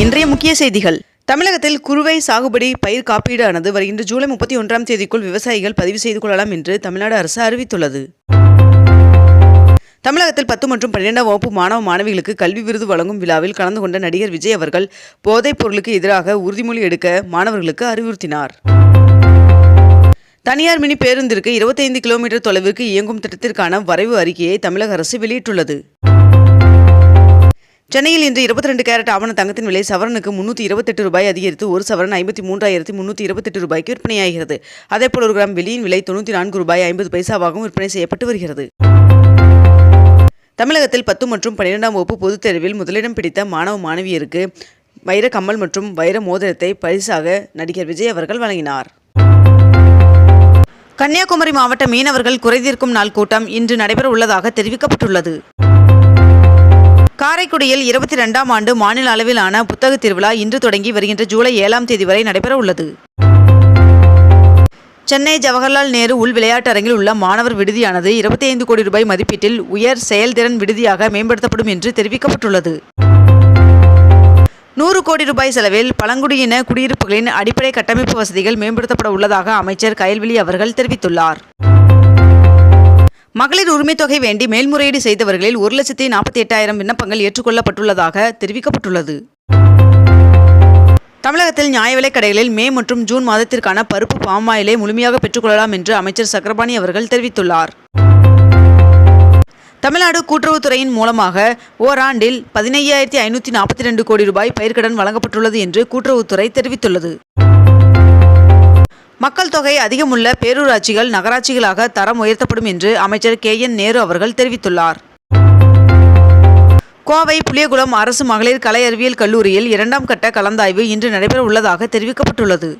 இன்றைய முக்கிய செய்திகள். தமிழகத்தில் குறுவை சாகுபடி பயிர் காப்பீடு ஆனது வருகின்ற ஜூலை முப்பத்தி ஒன்றாம் தேதிக்குள் விவசாயிகள் பதிவு செய்து கொள்ளலாம் என்று தமிழ்நாடு அரசு அறிவித்துள்ளது. தமிழகத்தில் பத்து மற்றும் பன்னிரெண்டாம் வகுப்பு மாணவ மாணவிகளுக்கு கல்வி விருது வழங்கும் விழாவில் கலந்து கொண்ட நடிகர் விஜய் அவர்கள் போதைப் பொருளுக்கு எதிராக உறுதிமொழி எடுக்க மாணவர்களுக்கு அறிவுறுத்தினார். தனியார் மினி பேருந்திற்கு 25 கிலோமீட்டர் தொலைவிற்கு இயங்கும் திட்டத்திற்கான வரைவு அறிக்கையை தமிழக அரசு வெளியிட்டுள்ளது. சென்னையில் இன்று 22 கேரட் ஆவண தங்கத்தின் விலை சவரனுக்கு முன்னூற்றி இருபத்தெட்டு ரூபாய் அதிகரித்து ஒரு சவரன் ஐம்பத்தி மூன்றாயிரத்தி முன்னூற்றி இருபத்தெட்டு ரூபாய்க்கு விற்பனையாகிறது. அதேபோல் ஒரு கிராம் வெளியின் விலை தொண்ணூற்றி நான்கு ரூபாய் ஐம்பது பைசாவாகவும் விற்பனை செய்யப்பட்டு வருகிறது. தமிழகத்தில் பத்து மற்றும் பன்னிரெண்டாம் வகுப்பு பொதுத் தேர்வில் முதலிடம் பிடித்த மாணவ மாணவியருக்கு வைர கம்மல் மற்றும் வைர மோதிரத்தை பரிசாக நடிகர் விஜய் அவர்கள் வழங்கினார். கன்னியாகுமரி மாவட்ட மீனவர்கள் குறைதீர்க்கும் நாள் கூட்டம் இன்று நடைபெற உள்ளதாக தெரிவிக்கப்பட்டுள்ளது. காரைக்குடியில் இருபத்தி ரெண்டாம் ஆண்டு மாநில அளவிலான புத்தக திருவிழா இன்று தொடங்கி வருகின்ற ஜூலை ஏழாம் தேதி வரை நடைபெற உள்ளது. சென்னை ஜவஹர்லால் நேரு உள் விளையாட்டரங்கில் உள்ள மாணவர் விடுதியானது இருபத்தி ஐந்து கோடி ரூபாய் மதிப்பீட்டில் உயர் செயல்திறன் விடுதியாக மேம்படுத்தப்படும் என்று தெரிவிக்கப்பட்டுள்ளது. நூறு கோடி ரூபாய் செலவில் பழங்குடியின குடியிருப்புகளின் அடிப்படை கட்டமைப்பு வசதிகள் மேம்படுத்தப்பட உள்ளதாக அமைச்சர் கயல்விழி அவர்கள் தெரிவித்துள்ளார். மகளிர் உரிமைத் தொகை வேண்டி மேல்முறையீடு செய்தவர்களில் ஒரு லட்சத்தி நாற்பத்தி எட்டாயிரம் விண்ணப்பங்கள் ஏற்றுக்கொள்ளப்பட்டுள்ளதாக தெரிவிக்கப்பட்டுள்ளது. தமிழகத்தில் நியாய விலைக் கடைகளில் மே மற்றும் ஜூன் மாதத்திற்கான பருப்பு பாமாயிலை முழுமையாக பெற்றுக்கொள்ளலாம் என்று அமைச்சர் சக்கரபாணி அவர்கள் தெரிவித்துள்ளார். தமிழ்நாடு கூட்டுறவுத்துறையின் மூலமாக ஓராண்டில் பதினையாயிரத்தி ஐநூற்றி நாற்பத்தி ரெண்டு கோடி ரூபாய் பயிர்க்கடன் வழங்கப்பட்டுள்ளது என்று கூட்டுறவுத்துறை தெரிவித்துள்ளது. மக்கள் தொகை அதிகமுள்ள பேரூராட்சிகள் நகராட்சிகளாக தரம் உயர்த்தப்படும் என்று அமைச்சர் கே என் நேரு அவர்கள் தெரிவித்துள்ளார். கோவை புளியகுளம் அரசு மகளிர் கலை அறிவியல் கல்லூரியில் இரண்டாம் கட்ட கலந்தாய்வு இன்று நடைபெற உள்ளதாக தெரிவிக்கப்பட்டுள்ளது.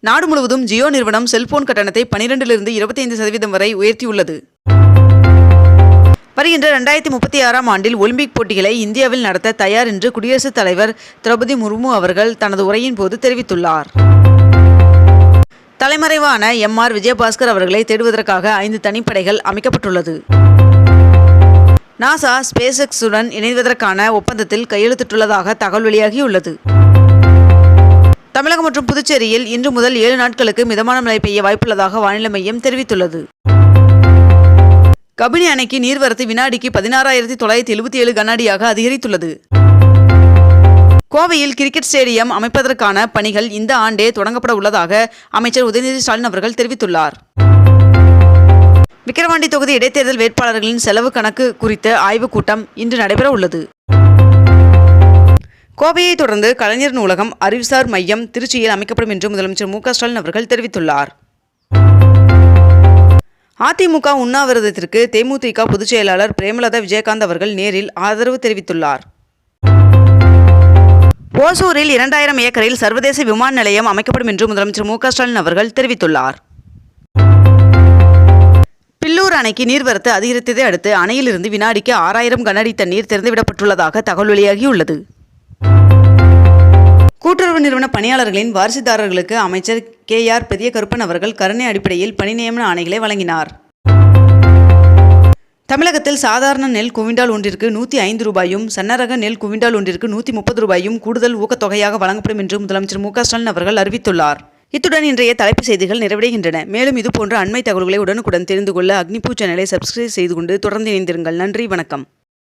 நாடு முழுவதும் ஜியோ நிறுவனம் செல்போன் கட்டணத்தை பனிரெண்டிலிருந்து இருபத்தைந்து சதவீதம் வரை உயர்த்தியுள்ளது. வருகின்ற ரெண்டாயிரத்தி முப்பத்தி ஆறாம் ஆண்டில் ஒலிம்பிக் போட்டிகளை இந்தியாவில் நடத்த தயார் என்று குடியரசுத் தலைவர் திரௌபதி முர்மு அவர்கள் தனது உரையின் போது தெரிவித்துள்ளார். தலைமறைவான எம் ஆர் விஜயபாஸ்கர் அவர்களை தேடுவதற்காக ஐந்து தனிப்படைகள் அமைக்கப்பட்டுள்ளது. நாசா ஸ்பேஸ் எக்ஸுடன் இணைவதற்கான ஒப்பந்தத்தில் கையெழுத்திட்டுள்ளதாக தகவல் வெளியாகியுள்ளது. தமிழகம் மற்றும் புதுச்சேரியில் இன்று முதல் ஏழு நாட்களுக்கு மிதமான மழை பெய்ய வாய்ப்புள்ளதாக வானிலை மையம் தெரிவித்துள்ளது. கபினி அணைக்கு நீர்வரத்து வினாடிக்கு பதினாறாயிரத்தி தொள்ளாயிரத்தி எழுபத்தி ஏழு கண்ணாடியாக அதிகரித்துள்ளது. கோவையில் கிரிக்கெட் ஸ்டேடியம் அமைப்பதற்கான பணிகள் இந்த ஆண்டே தொடங்கப்பட உள்ளதாக அமைச்சர் உதயநிதி ஸ்டாலின் அவர்கள் தெரிவித்துள்ளார். விக்கிரவாண்டி தொகுதி இடைத்தேர்தல் வேட்பாளர்களின் செலவு கணக்கு குறித்த ஆய்வுக் கூட்டம் இன்று நடைபெற உள்ளது. கோவையை தொடர்ந்து கலைஞர் நூலகம் அறிவுசார் மையம் திருச்சியில் அமைக்கப்படும் என்று முதலமைச்சர் மு க ஸ்டாலின் அவர்கள் தெரிவித்துள்ளார். அதிமுக உண்ணாவிரதத்திற்கு தேமுதிக பொதுச் செயலாளர் பிரேமலதா விஜயகாந்த் அவர்கள் நேரில் ஆதரவு தெரிவித்துள்ளார். ஓசூரில் இரண்டாயிரம் ஏக்கரில் சர்வதேச விமான நிலையம் அமைக்கப்படும் என்று முதலமைச்சர் மு ஸ்டாலின் அவர்கள் தெரிவித்துள்ளார். பில்லூர் அணைக்கு நீர்வரத்து அதிகரித்ததை அடுத்து அணையிலிருந்து வினாடிக்கு ஆறாயிரம் கனஅடி தண்ணீர் திறந்துவிடப்பட்டுள்ளதாக தகவல் வெளியாகியுள்ளது. கூட்டுறவு நிறுவன பணியாளர்களின் வாரிசுதாரர்களுக்கு அமைச்சர் கே ஆர் பெரியகருப்பன் அவர்கள் கருணை அடிப்படையில் பணி நியமன ஆணைகளை வழங்கினார். தமிழகத்தில் சாதாரண நெல் குவிண்டால் ஒன்றிற்கு நூற்றி ஐந்து ரூபாயும் சன்னரக நெல் குவிண்டால் ஒன்றிற்கு நூற்றி முப்பது ரூபாயும் கூடுதல் ஊக்கத்தொகையாக வழங்கப்படும் என்று முதலமைச்சர் மு ஸ்டாலின் அவர்கள் அறிவித்துள்ளார். இத்துடன் இன்றைய தலைப்பு செய்திகள் நிறைவடைகின்றன. மேலும் இதுபோன்ற அண்மை தகவல்களை உடனுக்குடன் தெரிந்து கொள்ள அக்னிபூ சேனலை சப்ஸ்கிரைப் செய்து கொண்டு தொடர்ந்து இணைந்திருங்கள். நன்றி வணக்கம்.